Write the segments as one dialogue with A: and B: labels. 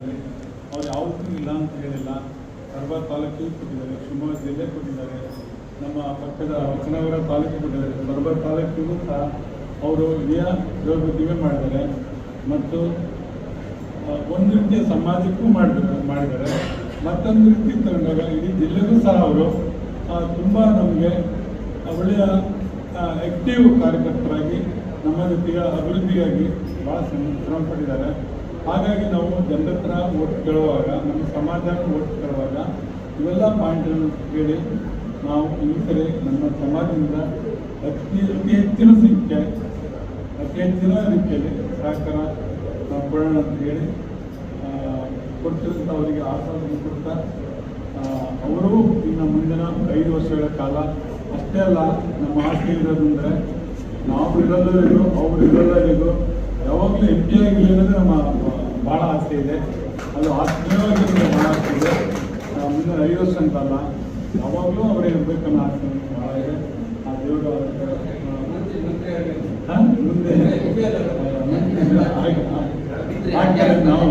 A: ಅವ್ರು ಯಾವತ್ತೂ ಇಲ್ಲ ಅಂತ ಹೇಳಿಲ್ಲ. ಕಾರ್ಬಾರ್ ತಾಲೂಕಿಗೆ ಕೊಟ್ಟಿದ್ದಾರೆ. ಶಿವಮೊಗ್ಗ ಜಿಲ್ಲೆ ಕೊಟ್ಟಿದ್ದಾರೆ. ನಮ್ಮ ಪಕ್ಕದ ಹೊಸನಗರ ತಾಲೂಕಿಗೆ ಕೊಟ್ಟಿದ್ದಾರೆ. ಬರ್ಬರ್ ತಾಲೂಕಿಗೂ ಸಹ ಅವರು ಹಿರಿಯ ಪ್ರತಿಭೆ ಮಾಡಿದ್ದಾರೆ. ಮತ್ತು ಒಂದು ರೀತಿಯ ಸಮಾಜಕ್ಕೂ ಮಾಡಿದ್ದಾರೆ ಮಾಡಿದ್ದಾರೆ. ಮತ್ತೊಂದು ರೀತಿ ತಗೊಂಡಾಗ ಇಡೀ ಜಿಲ್ಲೆಗೂ ಸಹ ಅವರು ತುಂಬ ನಮಗೆ ಒಳ್ಳೆಯ ಆ್ಯಕ್ಟಿವ್ ಕಾರ್ಯಕರ್ತರಾಗಿ, ನಮ್ಮ ಜೊತೆಗೆ ಅಭಿವೃದ್ಧಿಗಾಗಿ ಭಾಳ ಶ್ರಮ ಪಟ್ಟಿದ್ದಾರೆ ಹಾಗಾಗಿ ನಾವು ಜನರ ಹತ್ರ ಓಟ್ ಕೇಳುವಾಗ ನಮ್ಮ ಸಮಾಜ ಓಟ್ ಕೇಳುವಾಗ ಇವೆಲ್ಲ ಪಾಯಿಂಟ್ಗಳನ್ನು ಕೇಳಿ ನಾವು ಈ ಕಡೆ ನಮ್ಮ ಸಮಾಜದಿಂದ ಅತಿ ಅತಿ ಹೆಚ್ಚಿನ ಸಂಖ್ಯೆ ಅತಿ ಹೆಚ್ಚಿನ ರೀತಿಯಲ್ಲಿ ಸಹಕಾರ ನಾವು ಕೊಡೋಣ ಅಂತ ಹೇಳಿ ಕೊಟ್ಟಿರುವಂಥ ಅವರಿಗೆ ಆಶ್ವಾಸನೆ ಕೊಡ್ತಾ ಅವರು ಇನ್ನು ಮುಂದಿನ ಐದು ವರ್ಷಗಳ ಕಾಲ ಅಷ್ಟೇ ಅಲ್ಲ, ನಮ್ಮ ಆಸೆ ಇರೋದಂದ್ರೆ ನಾವು ಇರೋದವರೆಗೂ ಅವ್ರು ಇರೋದವರೆಗೂ ಯಾವಾಗಲೂ ಆಗಿಲ್ಲ ಅನ್ನೋದು ನಮ್ಮ ಭಾಳ ಆಸೆ ಇದೆ. ಅದು ಆತ್ಮೀಯವಾಗಿ ಭಾಳ ಆಸೆ ಇದೆ. ಮುಂದೆ ಐದು ವರ್ಷ ಅಂತಲ್ಲ ಯಾವಾಗಲೂ ಅವರೇ ಇರಬೇಕನ್ನೋ ಆಸೆ ಭಾಳ ಇದೆ. ಆ ದೇವರು? ಮುಂದೆ. ನಾವು?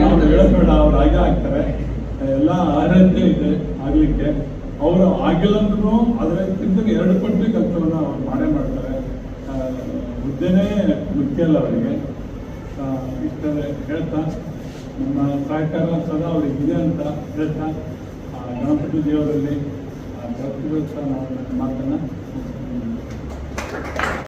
A: ನಾವು ಹೇಳಬೇಡ, ಅವ್ರು ಹಾಗೆ ಆಗ್ತಾರೆ. ಎಲ್ಲ ಆರಾಧ್ಯ ಇದೆ ಆಗ್ಲಿಕ್ಕೆ. ಅವರು ಆಗಿಲ್ಲ ಅಂದ್ರೂ ಅದಕ್ಕಿಂತ ಎರಡು ಪಟ್ಟು ಕೆಲಸವನ್ನು ಅವ್ರು ಮಾಡೇ ಮಾಡ್ತಾರೆ. ಹುದ್ದೆನೇ ಮುಖ್ಯ ಅಲ್ಲ ಅವರಿಗೆ. ಇಷ್ಟ ಹೇಳ್ತಾ ನಮ್ಮ ಸಹಕಾರ ಸದಾ ಅವ್ರಿಗೆ ಅಂತ ಹೇಳ್ತಾ ಗಣಪತಿ ದೇವರಲ್ಲಿ ಪ್ರತಿರೋಧ ಮಾತನ್ನು